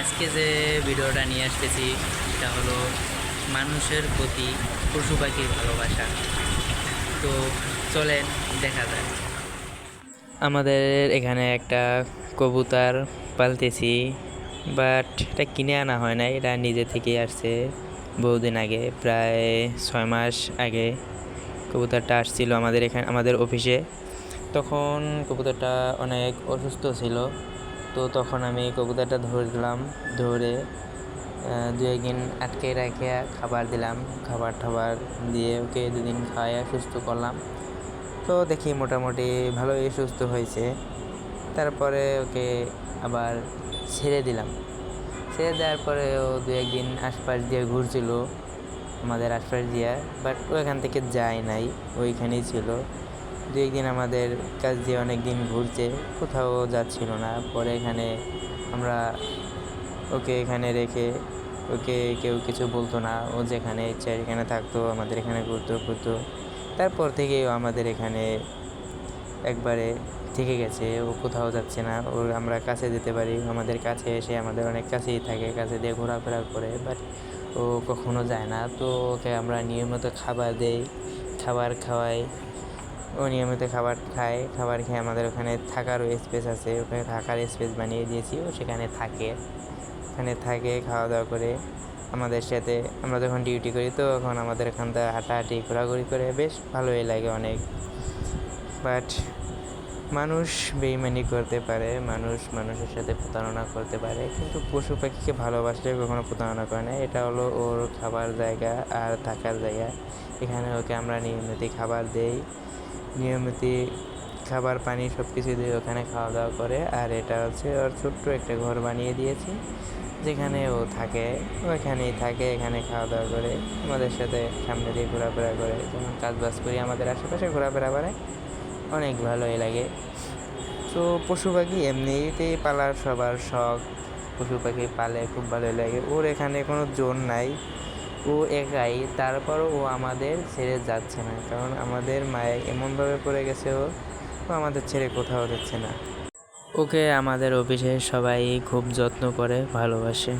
আজকে যে ভিডিওটা নিয়ে আসতেছি সেটা হলো মানুষের প্রতি পশু পাখির ভালোবাসা। তো চলেন, দেখা যাক। আমাদের এখানে একটা কবুতর পালতেছি বাট এটা কিনে আনা হয় না এটা নিজে থেকেই আসছে বহুদিন আগে, প্রায় ছয় মাস আগে কবুতরটা আসছিল আমাদের এখানে, আমাদের অফিসে। তখন কবুতরটা অনেক অসুস্থ ছিল তো তখন আমি কবুতরটা ধরলাম, ধরে দু একদিন আটকে রেখে খাবার দিলাম, খাবার টাবার দিয়ে ওকে দুদিন খাওয়াইয়া সুস্থ করলাম। তো দেখি মোটামুটি ভালোই সুস্থ হয়েছে। তারপরে ওকে আবার ছেড়ে দিলাম। ছেড়ে দেওয়ার পরে ও দু একদিন আশপাশ দিয়ে ঘুরছিল, আমাদের আশপাশ দিয়ে বাট ও এখান থেকে যায় নাই, ওইখানেই ছিল। দু একদিন আমাদের কাছ দিয়ে অনেক দিন ঘুরছে কোথাও যাচ্ছিল না। পরে এখানে আমরা ওকে এখানে রেখে ওকে কেউ কিছু বলতো না। ও যেখানে ইচ্ছা এখানে থাকতো, আমাদের এখানে ঘুরতো ঘুরতো। তারপর থেকে ও আমাদের এখানে একবারে থেকে গেছে। ও কোথাও যাচ্ছে না। ওর আমরা কাছে যেতে পারি। আমাদের কাছে এসে আমাদের অনেক কাছেই থাকে, কাছে দিয়ে ঘোরাফেরা করে। বাট ও কখনো যায় না। তো ওকে আমরা নিয়মিত খাবার দেই। খাবার খাওয়াই। ও নিয়মিত খাবার খায়, খাবার খেয়ে আমাদের ওখানে থাকারও স্পেস আছে, ওখানে থাকার স্পেস বানিয়ে দিয়েছি, ও সেখানে থাকে। ওখানে থাকে খাওয়া দাওয়া করে আমাদের সাথে, আমরা যখন ডিউটি করি তো তখন আমাদের এখান থেকে হাঁটাহাঁটি, ঘোরাঘুরি করে বেশ ভালোই লাগে অনেক। বাট মানুষ বেইমানি করতে পারে, মানুষ মানুষের সাথে প্রতারণা করতে পারে, কিন্তু পশু পাখিকে ভালোবাসলে কখনো প্রতারণা করে না, এটা হলো ওর খাবার জায়গা আর থাকার জায়গা। এখানে ওকে আমরা নিয়মিত খাবার দেই নিয়মিত খাবার, পানি সব কিছু দিয়ে ওখানে খাওয়া দাওয়া করে। আর এটা হচ্ছে ওর ছোট্ট একটা ঘর বানিয়ে দিয়েছি, যেখানে ও থাকে, ওইখানেই থাকে, এখানে খাওয়া দাওয়া করে, আমাদের সাথে সামনে দিয়ে ঘোরাফেরা করে, যেমন কাজ বাজ করি আমাদের আশেপাশে, ঘোরাফেরা করে। অনেক ভালোই লাগে। তো পশু পাখি এমনিতেই পালার সবার শখ, পশু পাখি পালে খুব ভালোই লাগে। ওর এখানে কোনো জোর নাই। ও একাই, তারপরও ও আমাদের ছেড়ে যাচ্ছে না। কারণ আমাদের মায়ের এমনভাবে পড়ে গেছে ও ও আমাদের ছেড়ে কোথাও যাচ্ছে না। ওকে, আমাদের অফিসে সবাই খুব যত্ন করে, ভালোবাসে।